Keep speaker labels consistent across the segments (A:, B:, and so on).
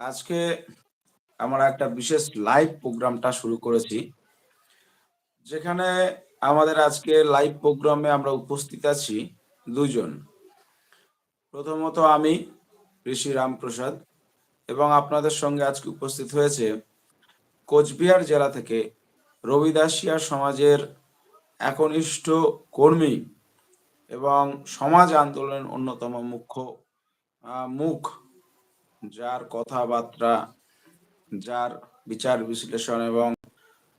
A: আজকে আমরা একটা বিশেষ লাইভ প্রোগ্রামটা শুরু করেছি, যেখানে আমাদের আজকে লাইভ প্রোগ্রামে আমরা উপস্থিত আছি দুজন প্রথমত আমি, ঋষি রামপ্রসাদ, এবং আপনাদের সঙ্গে আজকে উপস্থিত হয়েছে কোচবিহার জেলা থেকে রবিদাসিয়া সমাজের একনিষ্ঠ কর্মী এবং সমাজ আন্দোলনের অন্যতম মুখ্য মুখ যার কথাবার্তা, যার বিচার বিশ্লেষণ এবং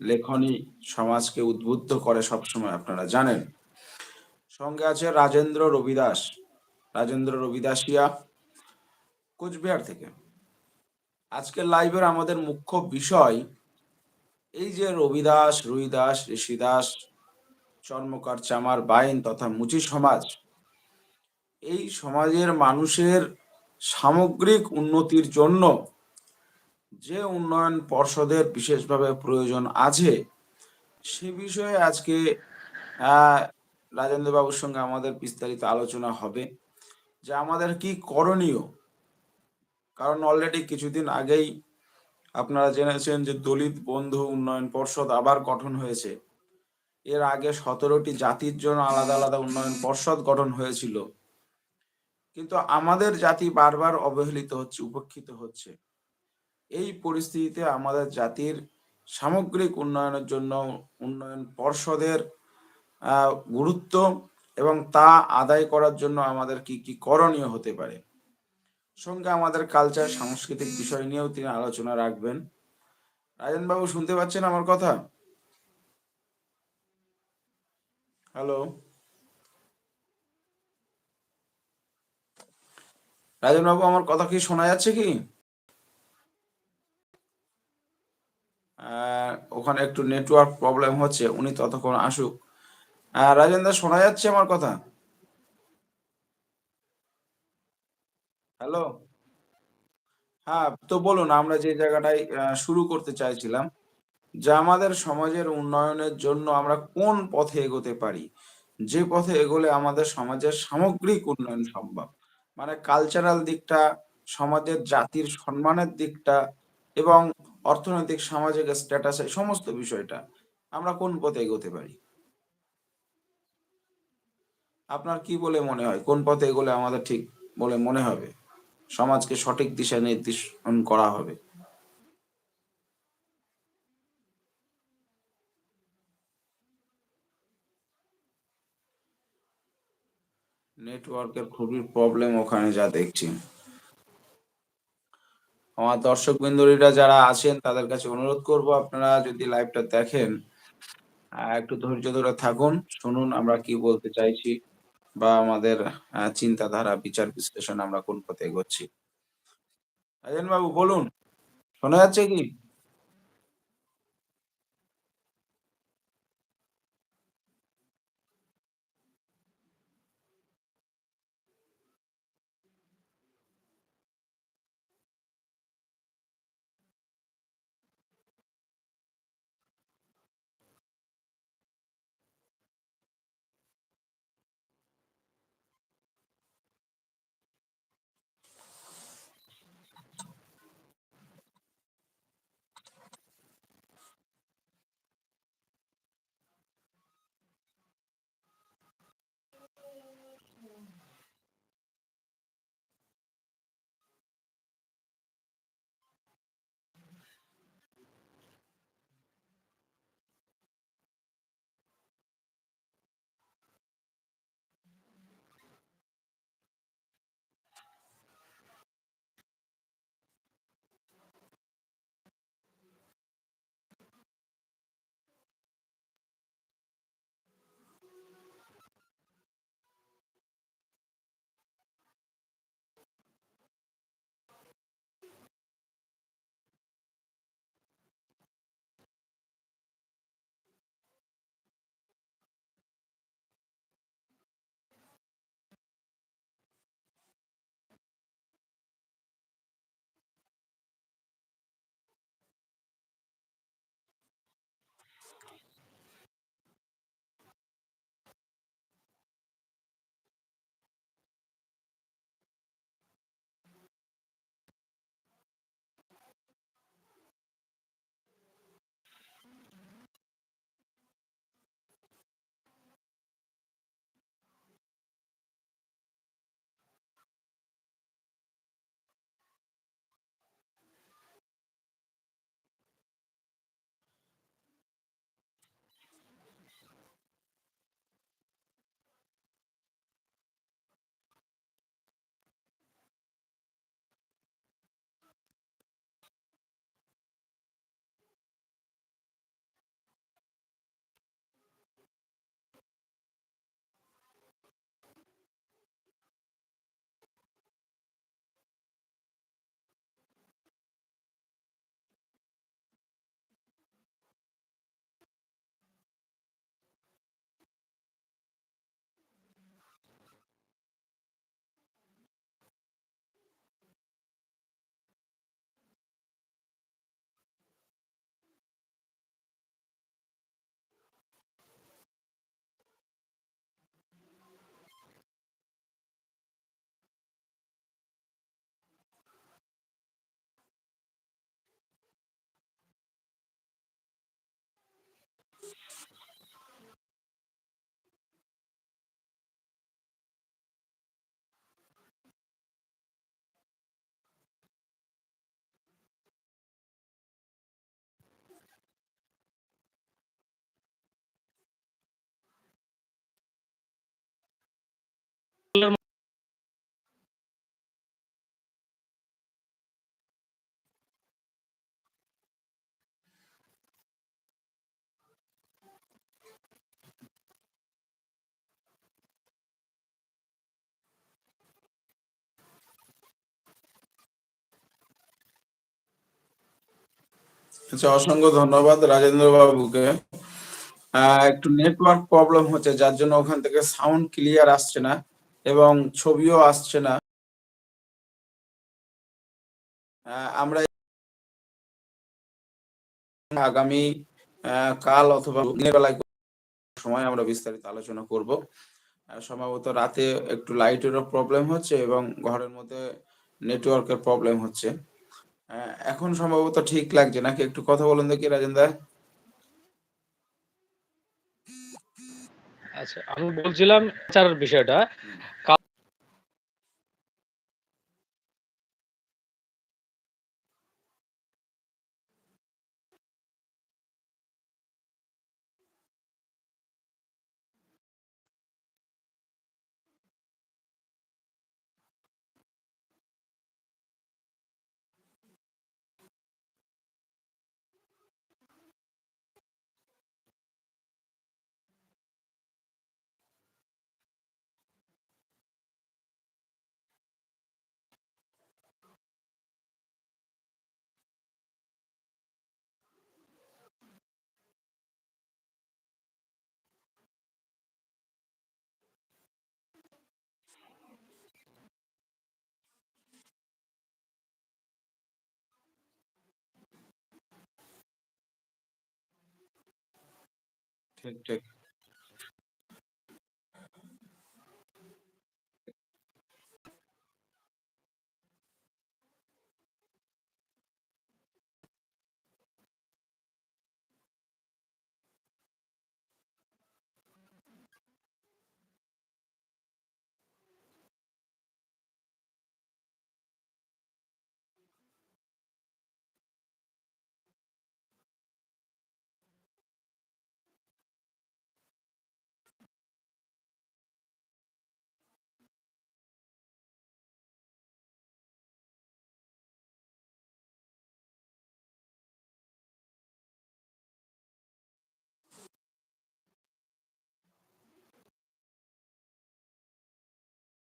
A: লেখনী সমাজকে উদ্বুদ্ধ করে সবসময়, আপনারা জানেন। সঙ্গে আছে রাজেন্দ্র রবিদাস। রাজেন্দ্র রবিদাসিয়া, কোচবিহার থেকে। আজকের লাইভের আমাদের মুখ্য বিষয়, এই যে রবিদাস, রুইদাস, ঋষিদাস, চর্মকার চামার বাইন তথা মুচি সমাজ, এই সমাজের মানুষের সামগ্রিক উন্নতির জন্য যে উন্নয়ন পর্ষদের বিশেষভাবে প্রয়োজন আছে, সে বিষয়ে আজকে রাজেন্দ্র বাবুর সঙ্গে আমাদের বিস্তারিত আলোচনা হবে যে আমাদের কি করণীয়। কারণ অলরেডি কিছুদিন আগেই আপনারা জেনেছেন যে দলিত বন্ধু উন্নয়ন পর্ষদ আবার গঠন হয়েছে। এর আগে সতেরোটি জাতির জন্য আলাদা আলাদা উন্নয়ন পর্ষদ গঠন হয়েছিল। কিন্তু আমাদের জাতি বারবার অবহেলিত হচ্ছে, উপেক্ষিত হচ্ছে। এই পরিস্থিতিতে আমাদের জাতির সামগ্রিক উন্নয়নের জন্য উন্নয়ন পর্ষদের গুরুত্ব এবং তা আদায় করার জন্য আমাদের কি কি করণীয় হতে পারে? সঙ্গে আমাদের কালচার সাংস্কৃতিক বিষয় নিয়েও তিনি আলোচনা রাখবেন। রাজেন বাবু শুনতে পাচ্ছেন আমার কথা? হ্যালো রাজন বাবু আমার কথা কি শোনা যাচ্ছে কি? ওখানে একটু নেটওয়ার্ক প্রবলেম হচ্ছে উনি ততক্ষণ আসুক। আহ, দা শোনা যাচ্ছে আমার কথা? হ্যালো হ্যাঁ তো বলুন আমরা যে জায়গাটায় শুরু করতে চাইছিলাম যে আমাদের সমাজের উন্নয়নের জন্য আমরা কোন পথে এগোতে পারি? যে পথে এগোলে আমাদের সমাজের সামগ্রিক উন্নয়ন সম্ভব। মানে কালচারাল দিকটা, সমাজের জাতির সম্মানের দিকটা এবং অর্থনৈতিক সামাজিক স্ট্যাটাস এই সমস্ত বিষয়টা আমরা কোন পথে এগোতে পারি? আপনার কি বলে মনে হয়? কোন পথে এগোলে আমাদের ঠিক বলে মনে হবে? সমাজকে সঠিক দিশা নির্দেশন করা হবে। নেটওয়ার্কের খুবই প্রবলেম ওখানে যা দেখছি। আমার দর্শক বিন্দুরা যারা আছেন, তাদের কাছে অনুরোধ করব আপনারা যদি লাইভটা দেখেন একটু ধৈর্য ধরে থাকুন। শুনুন আমরা কি বলতে চাইছি বা আমাদের চিন্তাধারা, বিচার বিশ্লেষণ আমরা কোন পথে এগোচ্ছি। বাবু বলুন, শোনা যাচ্ছে কি? আচ্ছা অসংখ্য ধন্যবাদ রাজেন্দ্র বাবুকে। একটু নেটওয়ার্ক প্রবলেম হচ্ছে, যার জন্য ওখান থেকে সাউন্ড ক্লিয়ার আসছে না এবং ছবিও আসছে না। আমরা আগামী কাল অথবা সময় আমরা বিস্তারিত আলোচনা করব। সম্ভবত রাতে একটু লাইটেরও প্রবলেম হচ্ছে এবং ঘরের মধ্যে নেটওয়ার্কের প্রবলেম হচ্ছে। এখন সম্ভবত ঠিক লাগছে নাকি একটু কথা বলুন দেখি রাজেন দা?
B: আচ্ছা, আমি বলছিলাম চারের বিষয়টা।
A: হুম।
B: কা
A: ঠিক, ঠিক।